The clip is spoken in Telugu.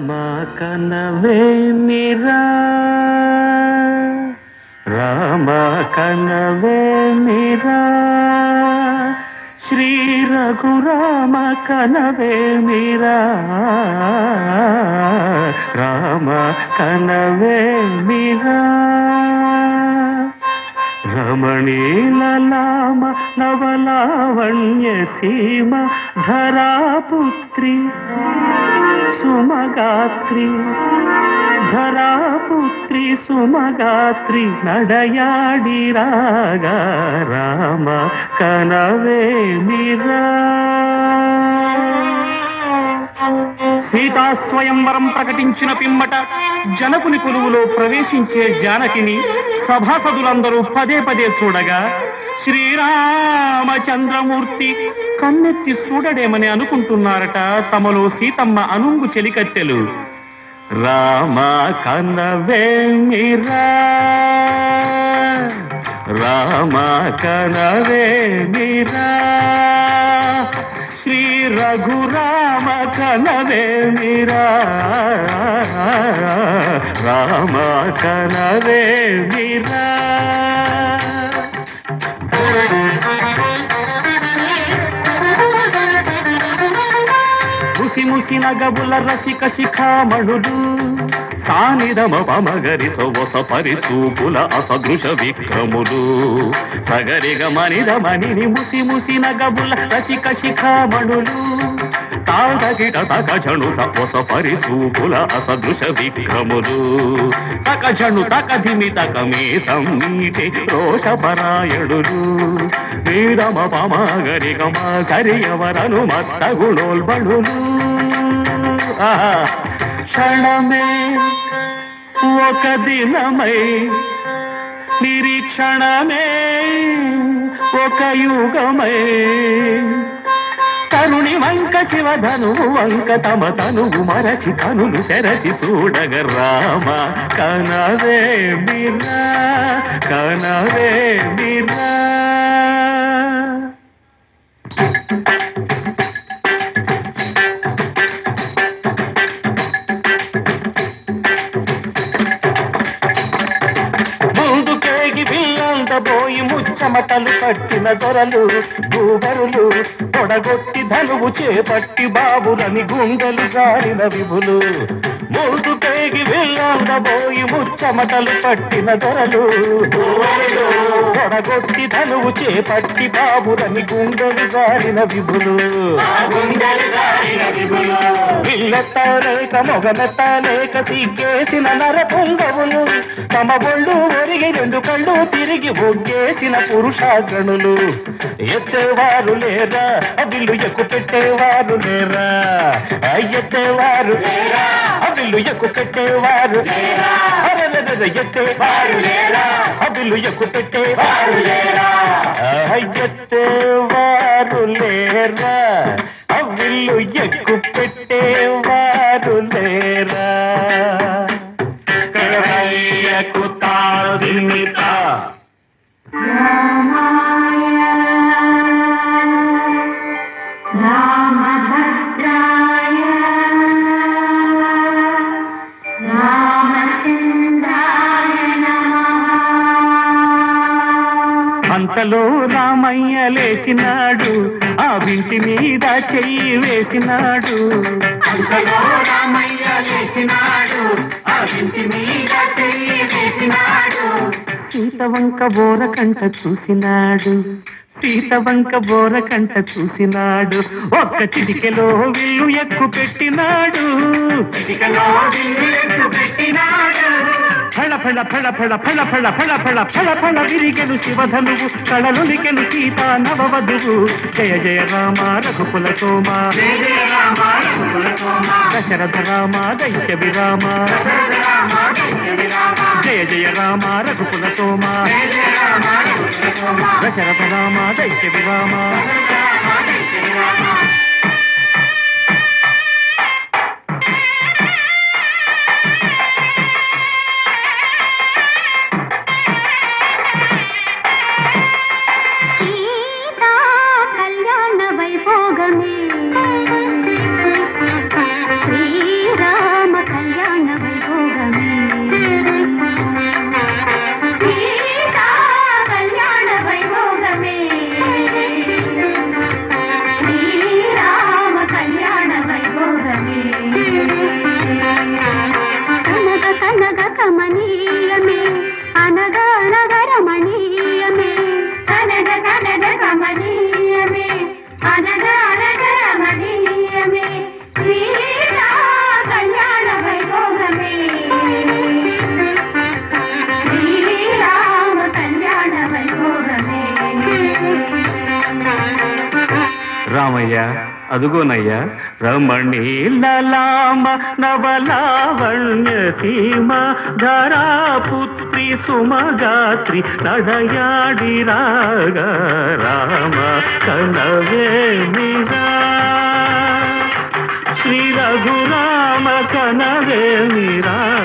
రామా కనవే నిరా రామా కనవే నిరా శ్రీ రఘురామ కనవే మీరా? రామ కనవే మీరా? రమణీలలామ నవలావణ్య సీమ ధరాపుత్రి సుమగాత్రి ధరాపుత్రి సుమగాత్రి నడయాడి రాగా రామ కనవే మిరా సీతా స్వయంవరం ప్రకటించిన పిమ్మట జనకుని కొలువులో ప్రవేశించే జానకిని సభాసదులందరూ పదే పదే చూడగా శ్రీరామచంద్రమూర్తి కన్నెత్తి చూడడేమని అనుకుంటున్నారట తమలో సీతమ్మ అనుంగు చెలికత్తెలు రామ కనవేమిరా? రామ కనవేమిరా? శ్రీ రఘురామ కనవేమిరా రామ కనవేమిరా ముసి ముసి నగబుల రసిక శిఖామణుడు కానిదమ సానిధమపమగరి సొవస పరిచూపుల అసదృశ విక్రములు. సగరిగ మనిధమని ముసి ముసి నగబుల కసి రసిక శిఖామణులు. తాగగిట తగజణుత ఒస పరిచూపుల అసదృశ విక్రములు. తకజను తకధిమి తకమే సమ్మీటి రోషపరాయణులు. వీరమ పమగరిగమ కరియవరను మత్త గుణోల్బణులు ఆహా. క్షణమే ఒక దినమై నిరీక్షణమే ఒక యుగమై. కరుణి వంక శివధనువు వంక తమ తనువు మరచి తనులు తెరచి చూడగ రామ. కనవే మీరా కనవే మీరా చెమటలు పట్టిన దొరలు గూబరులు పొడగొట్టి ధనువు చేపట్టి బాబులని గుండెలు జారిన విభులు. ముందు పేగి వెళ్ళా పోయి ముచ్చమటలు పట్టిన దొరలు. పొడగొట్టి ధనువు చేపట్టి బాబురని గుండెలు జారిన విభులు. పిల్లెత్తలేక మొగమెత్తలేక సిగ్గేసిన నర పొంగవులు తమ బొళ్ళు ఒరిగి రెండు కళ్ళు తిరిగి ఒగ్గేసిన పురుషాగణులు ఎత్తేవారు లేరా? అవిల్లు ఎక్కు పెట్టేవారు లేరా? ఎత్తేవారు లేరా? అవిల్లు ఎక్కు పెట్టేవారు లేరా ఎత్తే అదులు ఎక్కుపెట్టే ఎత్తే వారు లేరా అవిల్లు ఎక్కుపెట్టే వారు లేరా కరయ్యకు తారు దిమిత అంతలో రామయ్య లేచినాడు ఆ వింటి మీద చెయ్యి వేసినాడు. అంతలో రామయ్య లేచినాడు ఆ వింటి మీద చెయ్యి వేసినాడు. సీత వంక బోర కంట చూసినాడు. సీత వంక బోర కంట చూసినాడు ఒక్క చిటికెలో విల్లు ఎక్కు పెట్టినాడు చిటికెలో విల్లు ఎక్కు పెట్టినాడు ఫళ ఫళ ఫళ ఫళ ఫళ ఫళ ఫళ ఫళ ఫళ ఫళ విరిగెను శివధనువు కళలులికెను సీతా నవవధువు జయ జయ రామ రఘుకుల సోమ దశరథ రామ దైత్య విరామ జయ జయ రామ రఘుకుల సోమ దశరథ రామ దైత్య విరామ కమనీయమే అనగా అనగా రమణీయమే అనగ కనగ కమనీయమే అనగా అనగ రమణీయమే. శ్రీరా కళ్యాణ వైభోగమే. శ్రీరామ కళ్యాణ వైభోగమే. రామయ్య అదుగోనయ్యా. రమణి నవలావణ్య సీమ ధరాపుత్రి సుమగాత్రి నడయాడి రాగ రామ కనవే నిరా శ్రీ రఘురామ కనవే నిరా.